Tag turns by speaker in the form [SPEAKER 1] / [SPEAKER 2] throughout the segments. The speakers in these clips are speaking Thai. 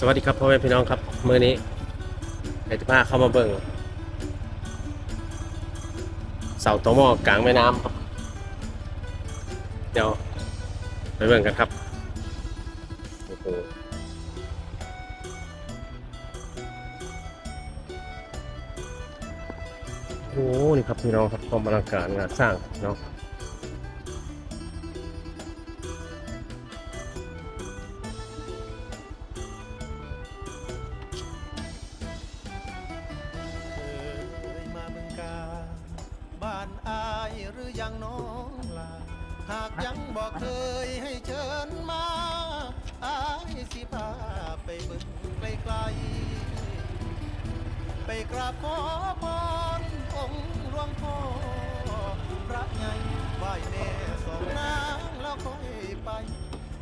[SPEAKER 1] สวัสดีครับพ่อแม่พี่น้องครับเมื่อนี้ไอจะพาเข้ามาเบิ่งเสาตอหม้อกลางแม่น้ำครับ เดี๋ยวไปเบิ่งกันครับโอ้โหโอ้นี่ครับพี่น้องครับความอลังการงานสร้างครับพี่น้อง
[SPEAKER 2] หรือยังน้องลา หากยังบอกเคยให้เชิญมาอายสิพาไปเบึงไกลๆไปกราบขอพรองค์หลวงพ่อพระใหญ่ไหว้แม่สองนางแล้วค่อยไป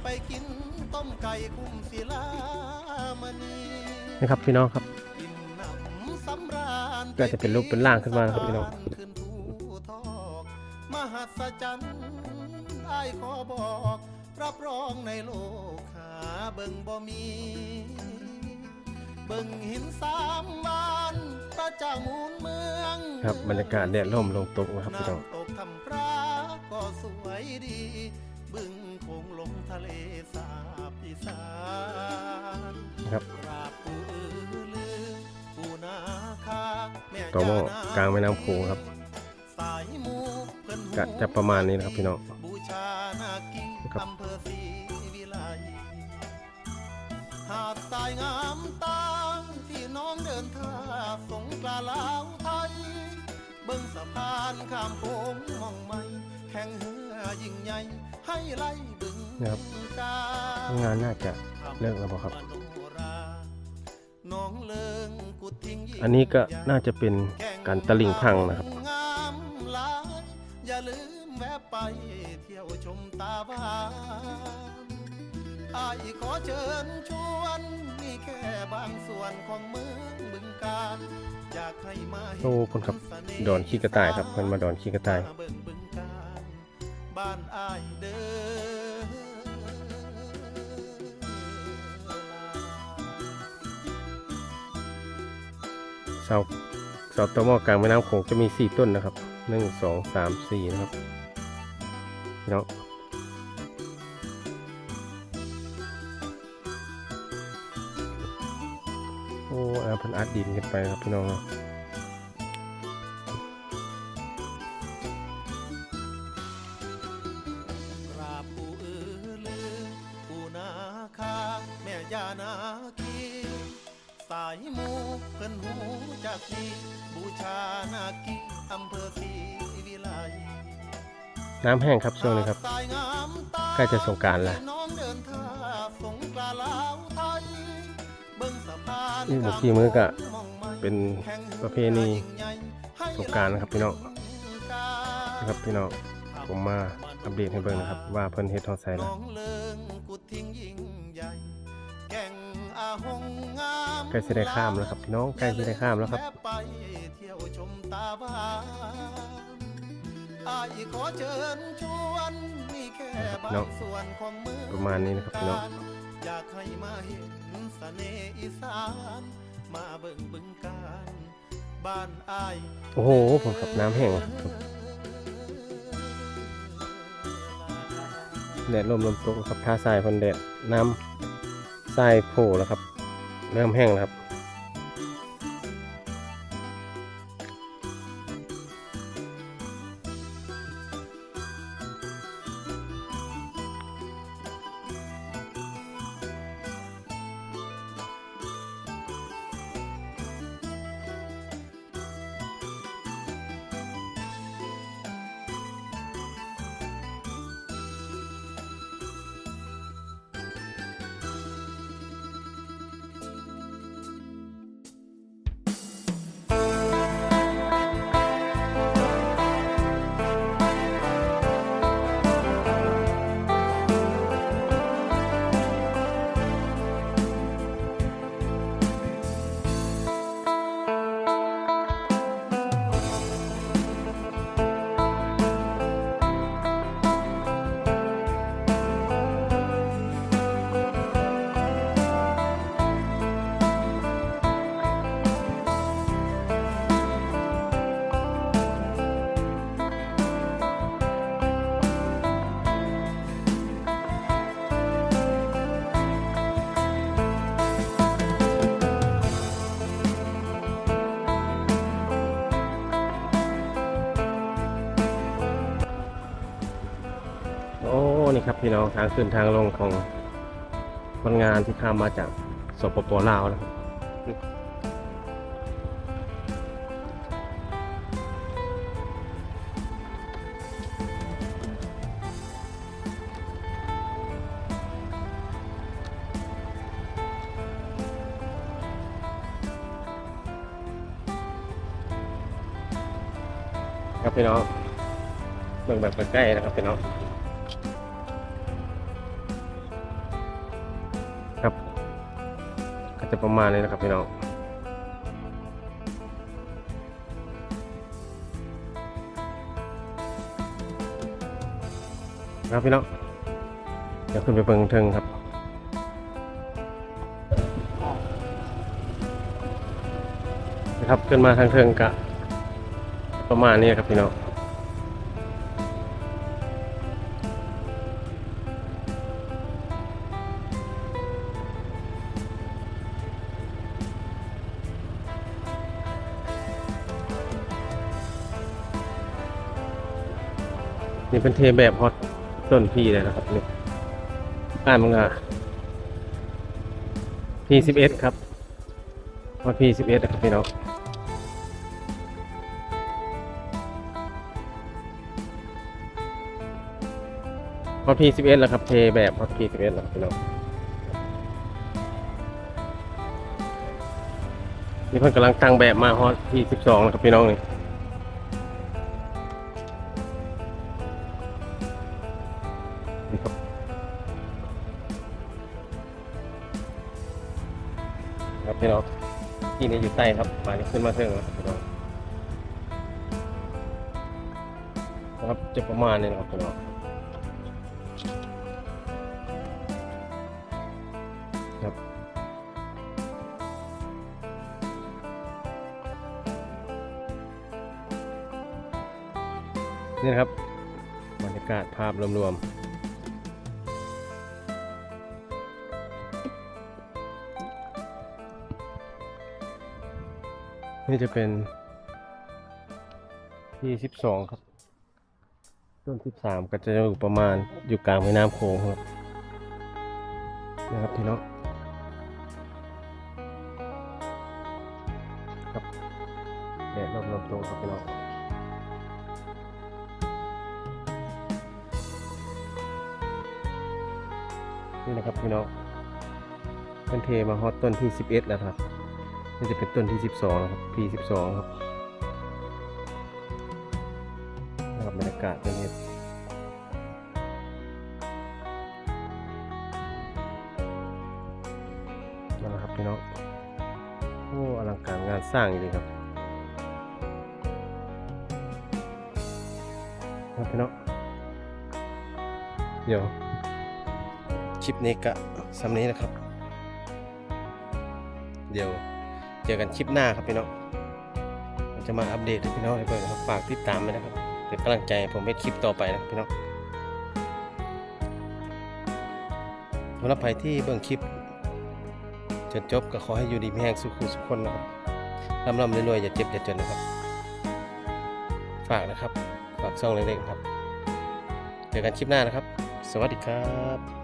[SPEAKER 2] ไปกินต้มไก่คุ้มศิลามณี
[SPEAKER 1] นี่ครับพี่น้องครับ
[SPEAKER 2] อยา
[SPEAKER 1] ก็จะเป็นรูปเป็นร่างขึ้นมานะครับพี่น้อง
[SPEAKER 2] รับรองในโลกหาเบิ่งบ่มี เบิ่งหินสามวานพระเจ้ามูลเมือง
[SPEAKER 1] ครับบรรยากาศแดดร่มลงตกนะครับพี่น้อง
[SPEAKER 2] น้ำตกทำพระก็สวยดี บึงคงลงทะเลสาบอีสาน
[SPEAKER 1] นะครับ
[SPEAKER 2] กราบปู่อือลือปู่นาคาแม่
[SPEAKER 1] ต่อหม้อ
[SPEAKER 2] ย่น
[SPEAKER 1] กลางแม่น้ำโขงครับ
[SPEAKER 2] สายมูเพิ่นหู
[SPEAKER 1] ก็จะประมาณนี้นะครับพี่น้อง
[SPEAKER 2] ลาลาวไทย เบิ่งสะพานข้ามโขงมองไม่แข่งเหือยิ่งใหญ่ให้ไล่บึง
[SPEAKER 1] นะครับ
[SPEAKER 2] กา
[SPEAKER 1] งานน่าจะเลิกแล้วเปล่าครับ
[SPEAKER 2] น้องเลิงกุดทิ้งยิ่ง
[SPEAKER 1] อันนี้ก็น่าจะเป็นการตะลิ่งพังนะครับ
[SPEAKER 2] งามหลายอย่าลืมแวะไปเที่ยวชมตาบ้านอายขอเชิญชวนนี่ แค่บางส่วนของเมืองบึงกาฬอยากให้มาเห็น
[SPEAKER 1] โอ้คนครับดอนขี้กระต่ายครับมันมาดอนขี้กระต่าย
[SPEAKER 2] เบิ่งบึงกาฬบ้านอายเด้อ
[SPEAKER 1] เสาเสาตอหม้อกลางแม่น้ำโขงจะมีสี่ต้นนะครับหนึ่งสองสามสี่นะครับพี่น้อง เพันอัดดินกันไปครับพี่น้องเนาะ
[SPEAKER 2] กราบปู่อือลือปู่นาคาแม่ย่านาคีสายมูเพิ่นหูจากนี้บูชานาคีอำเภอศรีวิไล
[SPEAKER 1] น้ำแห้งครับช่วงนี้ครับ
[SPEAKER 2] สายงามตา
[SPEAKER 1] ใกล้จะสงกรานต์แล้ว
[SPEAKER 2] นนี่บา
[SPEAKER 1] งทีมื้อก็
[SPEAKER 2] มองไม่
[SPEAKER 1] เป็นประเพณีสงกรานต์นะครับพี่น้องนะครับพี่น้องผมมาอัปเดตให้เบิ่งนะครับ ว่าเพิ่นเฮ็ดทองใส่
[SPEAKER 2] น้
[SPEAKER 1] แล้ว
[SPEAKER 2] องเลิงกุดทิ้งยิ่งใหญ่แก่งอาหงงาม
[SPEAKER 1] ใกล้จะได้ข้ามแล้วครับพี่น้องใกล้จะได้ข้ามแล้วครับ
[SPEAKER 2] แะไปเที่ยวชมตาบ้านอายขอเชิญชวนนี่แค่บา
[SPEAKER 1] น้อง
[SPEAKER 2] งส่วนของเมือง
[SPEAKER 1] ประมาณนี้นะครับพี่น้อง
[SPEAKER 2] อยากให้มาเห็นสเสน่ห์อีสาน มาเบิ่งบึงการบ้านอาย
[SPEAKER 1] โอ้โห ผมขับน้ำแห้งแดดลมลมตกครับท่าทรายพันแดดน้ำทรายโผล่แล้วครับ เริ่มแห้งแล้วครับ ครั
[SPEAKER 2] บ
[SPEAKER 1] พี่น้องทางขึ้นทางลงของคนงานที่ข้ามมาจากสปปลาวนะครับครับพี่น้องเบิ่งแบบใกล้ๆนะครับพี่น้อง จะประมาณนี้นะครับพี่น้องครับพี่น้องเดี๋ยวขึ้นไปเบิ่งเทิงครับนะครับขึ้นมาทางเทิงกะ ประมาณนี้ครับพี่น้อง นี่เป็นเทแบบฮอตต้นพี่เลยนะครับนี่อ่านมังงะพีสิบเอ็ดครับฮอตพีสิบเอ็ดนะครับพี่น้องฮอตพีสิบเอ็ดแล้วครับเทแบบฮอตพีสิบเอ็ดแล้วพี่น้องนี่เพิ่นกำลังตั้งแบบมาฮอตพีสิบสองแล้วครับพี่น้องนี่ ครับครับพี่น้องที่นี้อยู่ใต้ครับมานี่ขึ้นมาเทิงแล้วครับพี่น้องนะครับจะประมาณนี้นะครับพี่น้องครับนี่นะครับบรรยากาศภาพรวมๆ นี่จะเป็นที่สิบสองครับ ต้นสิบสามก็จะอยู่ประมาณอยู่กลางแม่น้ำโขงครับนะครับพี่น้องครับแดดรอบๆตรงครับพี่น้องนี่นะครับพี่น้องเป็นเทมาฮอตต้นที่สิบเอ็ดแล้วครับ นี่จะเป็นต้นที่ 12 นะครับ P12 ครับนะครับบรรยากาศเป็นนี้นั่นแหละครับพี่น้องโอ้อลังการงานสร้างจริงๆครับครับพี่น้องเดี๋ยวคลิปนี้ก็สำนี้นะครับ เดี๋ยว เจอกันคลิปหน้าครับพี่น้องผมจะมาอัปเดตให้พี่น้องให้เบิ่งนะครับฝากติดตามไว้นะครับเป็นกำลังใจผมเป็นคลิปต่อไปนะพี่น้องสำหรับใครที่เบิ่งคลิปจนจบก็ขอให้อยู่ดีมีแห้งสุขุสุขคนนะครับร่ำร่ำรวยๆอย่าเจ็บอย่าจนนะครับ ฝากนะครับ ฝากช่องเล็กๆครับ เจอกันคลิปหน้านะครับ สวัสดีครับ